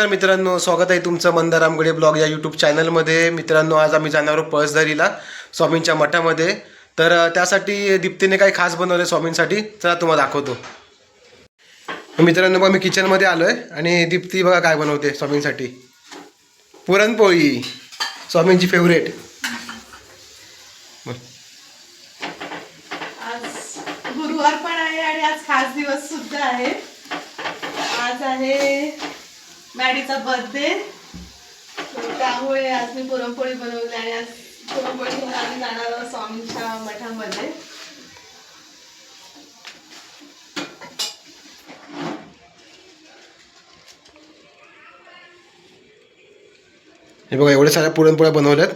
नमस्कार मित्रांनो स्वागत आहे तुमचं मंदारामगडे ब्लॉग या यूट्यूब चॅनलमध्ये. मित्रांनो आज आम्ही जाणार आहोत पळसधरीला स्वामींच्या मठामध्ये. तर त्यासाठी दीप्तीने काही खास बनवलं स्वामींसाठी. चला तुम्हाला दाखवतो. मित्रांनो बघा मी किचनमध्ये आलो आहे आणि दीप्ती बघा काय बनवते स्वामींसाठी. पुरणपोळी स्वामींची फेवरेट गुरुवार पण आहे आणि आज खास दिवस सुद्धा आहे. आज आहे मॅडीचा बर्थडे त्यामुळे आज मी पुरणपोळी बनवली आणि आज पुरणपोळी घेऊन आम्ही जाणार आहोत स्वामींच्या मठामध्ये. हे बघा एवढ्या साऱ्या पुरणपोळ्या बनवल्यात.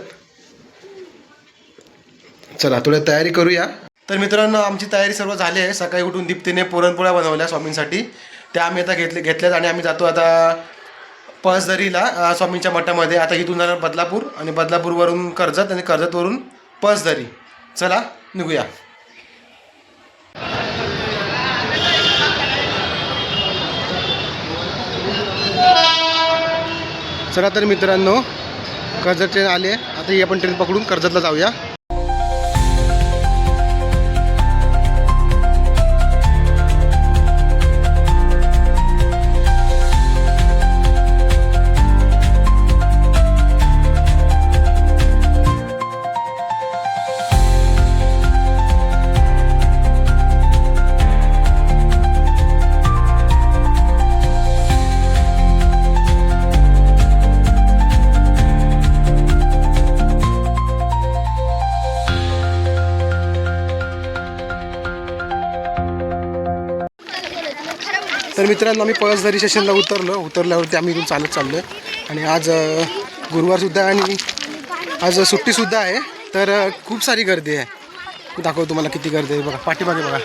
चला थोडी तयारी करूया. तर मित्रांनो आमची तयारी सर्व झाली आहे. सकाळी उठून दीप्तीने पुरणपोळ्या बनवल्या स्वामींसाठी. त्या आम्ही आता घेतले घेतल्यात आणि आम्ही जातो आता पळसदरीला स्वामींच्या मठामध्ये. आता इथून जाणार बदलापूर आणि बदलापूरवरून कर्जत आणि कर्जतवरून पळसदरी चला निघूया. चला तर मित्रांनो कर्जत ट्रेन आली. आता ही आपण ट्रेन पकडून कर्जतला जाऊया. मित्रांनो आम्ही पळसदरी स्टेशनला उतरलो. उतरल्यावरती आम्ही इथून चालत चाललो आहे आणि आज गुरुवारसुद्धा आणि आज सुट्टीसुद्धा आहे. तर खूप सारी गर्दी आहे. दाखव दाखवतो तुम्हाला किती गर्दी आहे. बघा पाठीमागे बघा.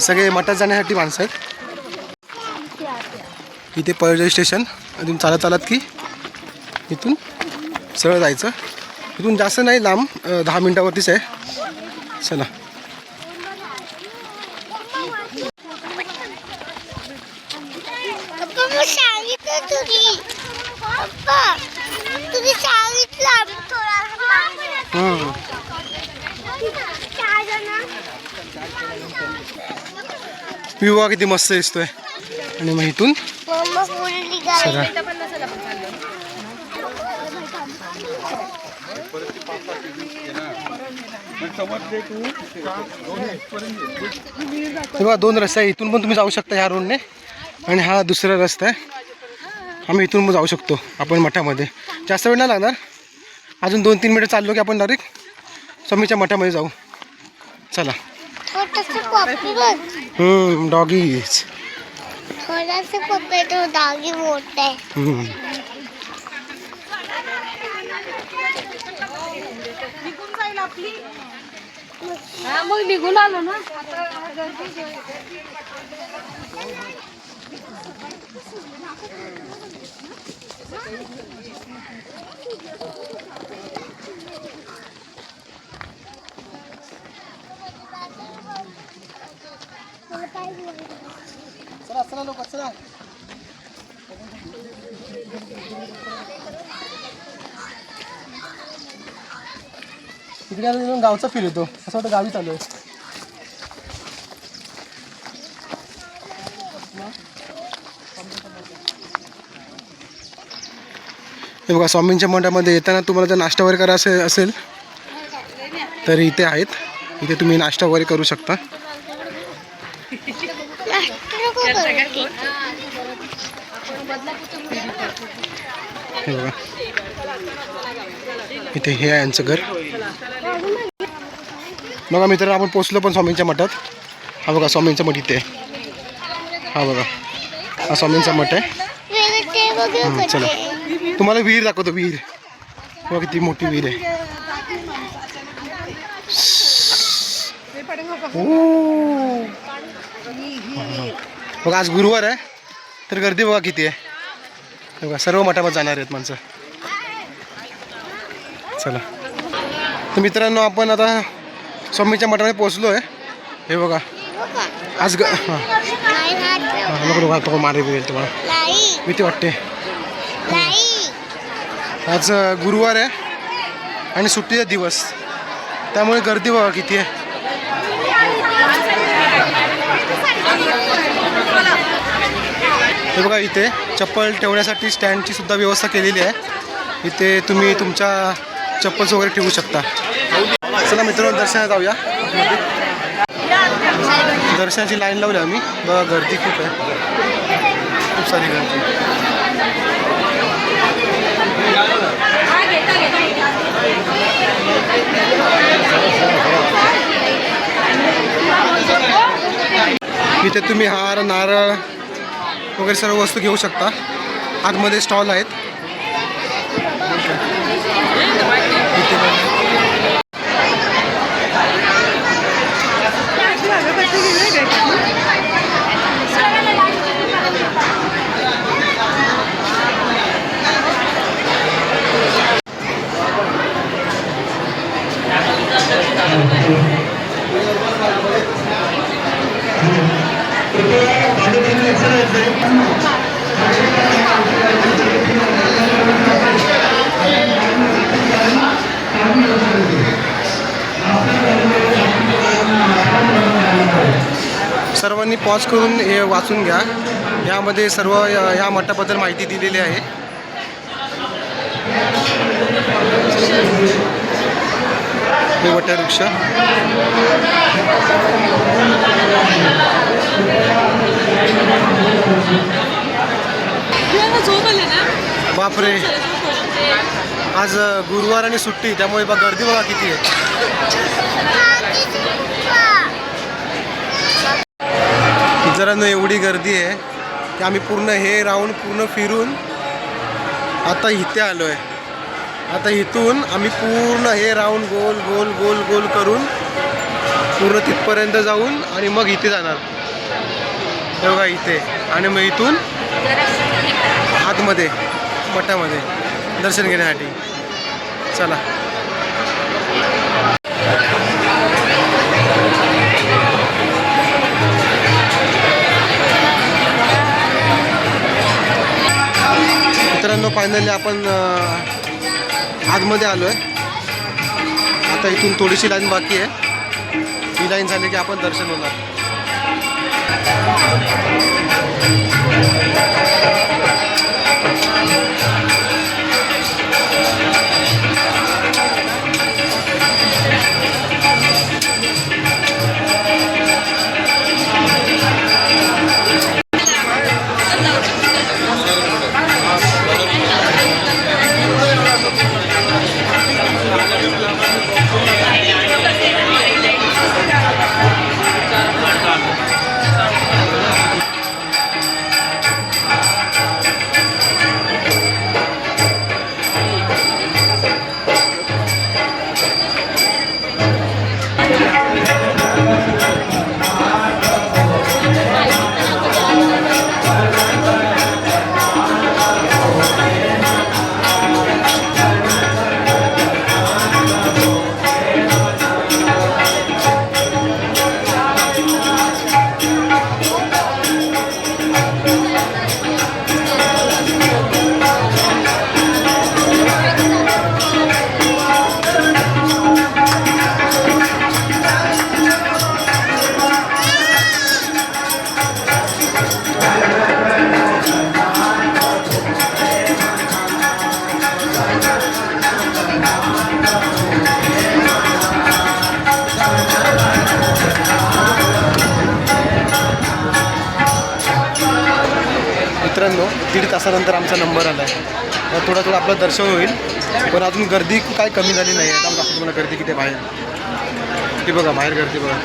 सगळे मठात जाण्यासाठी माणसं आहेत. इथे पळसदरी स्टेशन इथून चालत चालत की इथून सरळ जायचं. इथून जास्त नाही लांब दहा मिनटावरतीच आहे. चला पप्पा मी सांगितलं तुझी पप्पा तुम्ही सांगितलं आम्ही थोडा हम्म. किती मस्त दिसतोय. आणि मग इथून? मम्मा बोलली दोन रस्ते आहे. इथून पण तुम्ही जाऊ शकता ह्या रोडने आणि हा दुसरा रस्ता आहे. आम्ही इथून पण जाऊ शकतो आपण मठामध्ये. जास्त वेळ नाही लागणार. अजून दोन तीन मिनिटं चाललो की आपण डायरेक्ट स्वामीच्या मठामध्ये जाऊ. चला. छोटस पप्पी बघ. डॉगीज थोडासा पप्पी तो डागी मोठा आहे. निघून जाईल आपली. मग निघून आलो ना. चला चला लोक चला. तिकडे गावचा फील येतो. असं वाटतं गावी चालू आहे. हे बघा स्वामींच्या मंडळामध्ये येताना तुम्हाला जर नाश्ता वगैरे करायचं असे- असेल तर इथे आहेत. इथे तुम्ही नाश्ता वगैरे करू शकता. हे बघा. इथे हे आहे यांचं घर. बघा मित्रांनो आपण पोचलो पण स्वामींच्या मठात. हा बघा स्वामींचा मठ इथे. हा बघा. हा स्वामींचा मठ आहे. चला. तुम्हाला विहीर दाखवतो विहीर. बघा किती मोठी विहीर आहे. ओ. बघा आज गुरुवार आहे तर गर्दी बघा किती आहे. बघा सर्व मठामध्ये जाणार आहेत माणसं. चला. तर मित्रांनो आपण आता स्वामीच्या मठामध्ये पोहोचलो आहे हे बघा. आज ग हां. हां नको मारे बिरेल तुम्हाला. भीती वाटते. आज गुरुवार आहे आणि सुट्टीचा दिवस. त्यामुळे गर्दी बघा किती आहे. हे बघा इथे चप्पल ठेवण्यासाठी स्टँडची सुद्धा व्यवस्था केलेली आहे. इथे तुम्ही तुमच्या चप्पल्स वगैरे ठेवू शकता. चला मित्रांनो दर्शनात जाऊया. दर्शनाची लाईन लावली आम्ही. बघा गर्दी खूप आहे. खूप सारी गर्दी. इथे तुम्ही हार नारळ वगैरे सर्व वस्तू घेऊ शकता. आतमध्ये स्टॉल आहेत. सर्वांनी पॉज करून हे वाचून घ्या. यामध्ये सर्व या ह्या मठाबद्दल माहिती दिलेली आहे. हे वटवृक्ष. बापरे. आज गुरुवार आणि सुट्टी त्यामुळे बघा गर्दी बघा किती आहे. मित्रांनो एवढी गर्दी आहे की आम्ही पूर्ण हे राऊंड पूर्ण फिरून आता इथे आलो आहे आता इथून आम्ही पूर्ण हे राऊंड गोल गोल गोल गोल करून पूर्ण तिथपर्यंत जाऊन आणि मग इथे जाणार. बघा इथे. आणि मग इथून आतमध्ये मठामध्ये दर्शन घेण्यासाठी. चला. फायनली आपण आतमध्ये आलो आहे आता इथून थोडीशी लाईन बाकी आहे. ही लाईन झाली की आपण दर्शन होणार. तासानंतर आमचा नंबर आला आहे. थोडं थोडं आपलं दर्शन होईल. पण अजून गर्दी काय कमी झाली नाही आहे. आता तुम्हाला गर्दी किती बाहेर? ती बघा बाहेर गर्दी बघा.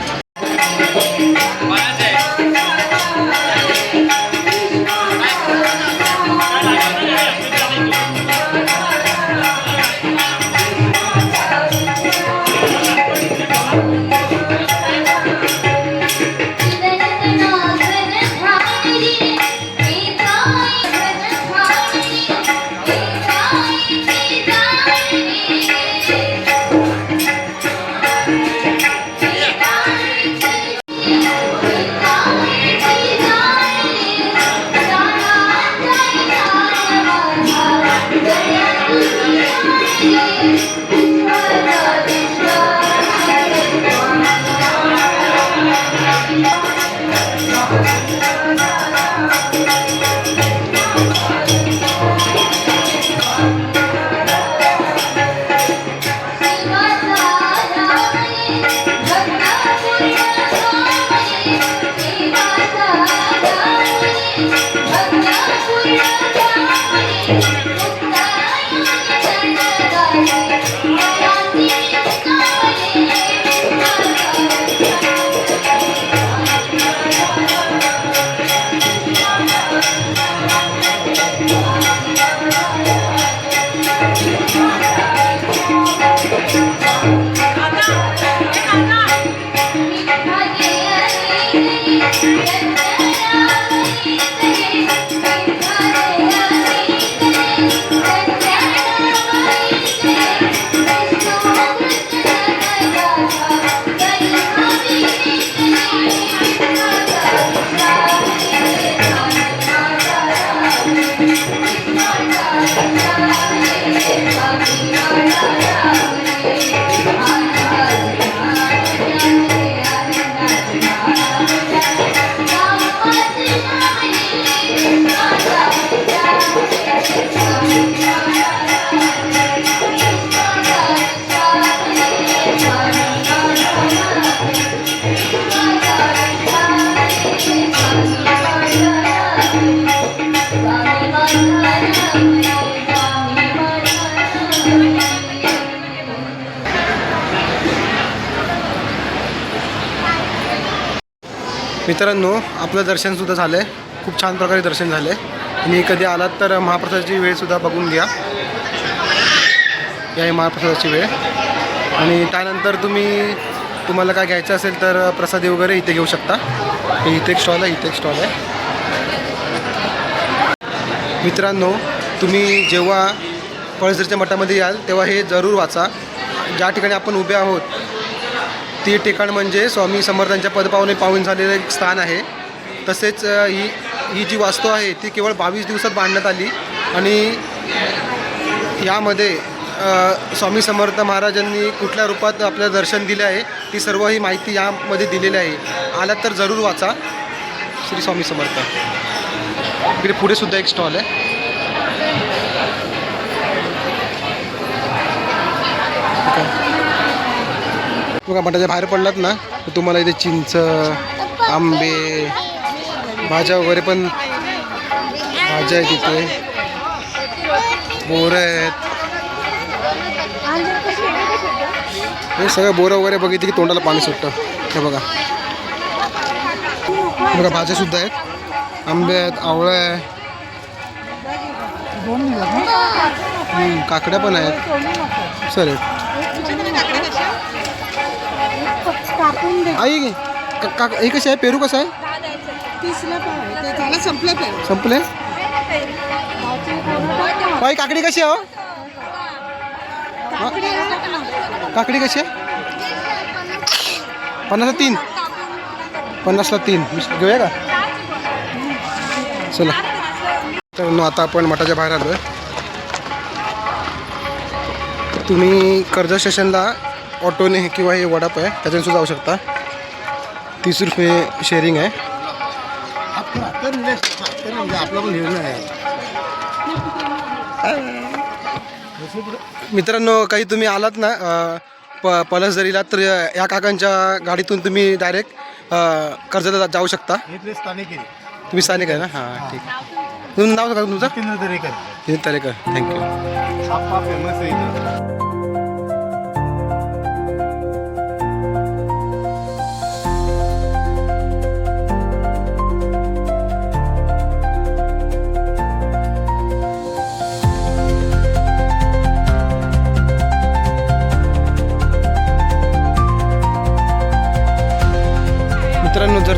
मित्रांनो आपलं दर्शनसुद्धा झालं आहे खूप छान प्रकारे दर्शन झालं आहे तुम्ही कधी आलात तर महाप्रसादाची वेळसुद्धा बघून घ्या. या आहे महाप्रसादाची वेळ. आणि त्यानंतर तुम्ही तुम्हाला काय घ्यायचं असेल तर प्रसादी वगैरे इथे घेऊ शकता. हे इथे एक स्टॉल आहे इथे एक स्टॉल आहे. मित्रांनो तुम्ही जेव्हा पळसरच्या मठामध्ये याल तेव्हा हे जरूर वाचा. ज्या ठिकाणी आपण उभे आहोत ती ठिकाण म्हणजे स्वामी समर्थांच्या पदपावने पाहून झालेलं एक स्थान आहे. तसेच ही ही जी वास्तू आहे ती केवळ बावीस दिवसात बांधण्यात आली आणि यामध्ये स्वामी समर्थ महाराजांनी कुठल्या रूपात आपल्याला दर्शन दिले आहे ती सर्व ही माहिती यामध्ये दिलेली आहे. आलात तर जरूर वाचा. श्री स्वामी समर्थ. इकडे पुढे सुद्धा एक स्टॉल आहे. बघा मठाच्या बाहेर पडलात ना तर तुम्हाला इथे चिंच आंबे भाज्या वगैरे पण भाज्या आहेत इथे. बोरं आहेत. हे सगळं बोरं वगैरे बघितली की तोंडाला पाणी सुटतं. हे बघा. बघा भाज्या सुद्धा आहेत. आंबे आहेत आवळं आहे. काकड्या पण आहेत. सर आई का का हे कसे आहे? पेरू कसं आहे? तीसला पाव ते झालं संपलं संपले? बाई काकडी कशी आहे हो? काकडी कशी आहे? पन्नासला तीन. पन्नासला तीन. वीस घेऊया का? चला. तर न आता आपण मठाच्या बाहेर आलो आहे तुम्ही कर्जत स्टेशनला ऑटोने किंवा हे वडाप आहे त्याच्याने सुद्धा जाऊ शकता. तीस रुपये शेअरिंग आहे. पण निर्णय आहे. मित्रांनो काही तुम्ही आलात ना प पलसदरीला तर या काकांच्या गाडीतून तुम्ही डायरेक्ट कर्जतला जा- जाऊ शकता. इथले स्थानिक आहे. तुम्ही स्थानिक आहे ना? हां ठीक. तुमचं नाव सांगा तुमचं? केंद्र दरेकर. नितीन तारेकर थँक्यू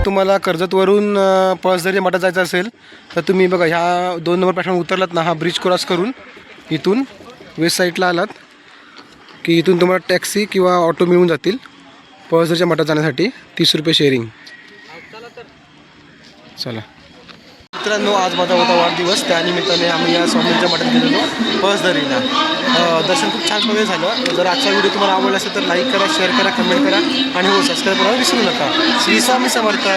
तुम्हाला कर्जतवरून पळसदरी मठात जायचं असेल तर तुम्ही बघा ह्या दोन नंबर प्लॅटफॉर्म उतरलात ना हा ब्रिज क्रॉस करून इथून वेस्ट साईडला आलात की इथून तुम्हाला टॅक्सी किंवा ऑटो मिळून जातील पळसदरीच्या मठात जाण्यासाठी तीस रुपये शेअरिंग चला. मित्रांनो आज माझा होता वाढदिवस. त्यानिमित्ताने आम्ही या स्वामींच्या मठात गेलेलो. पळसदरीला दर्शन खूप छान पद्धतीने झालं. जर आजचा व्हिडिओ तुम्हाला आवडला असेल तर लाईक करा शेअर करा कमेंट करा आणि हो सबस्क्राईब करायला विसरू नका. श्री स्वामी समर्थ.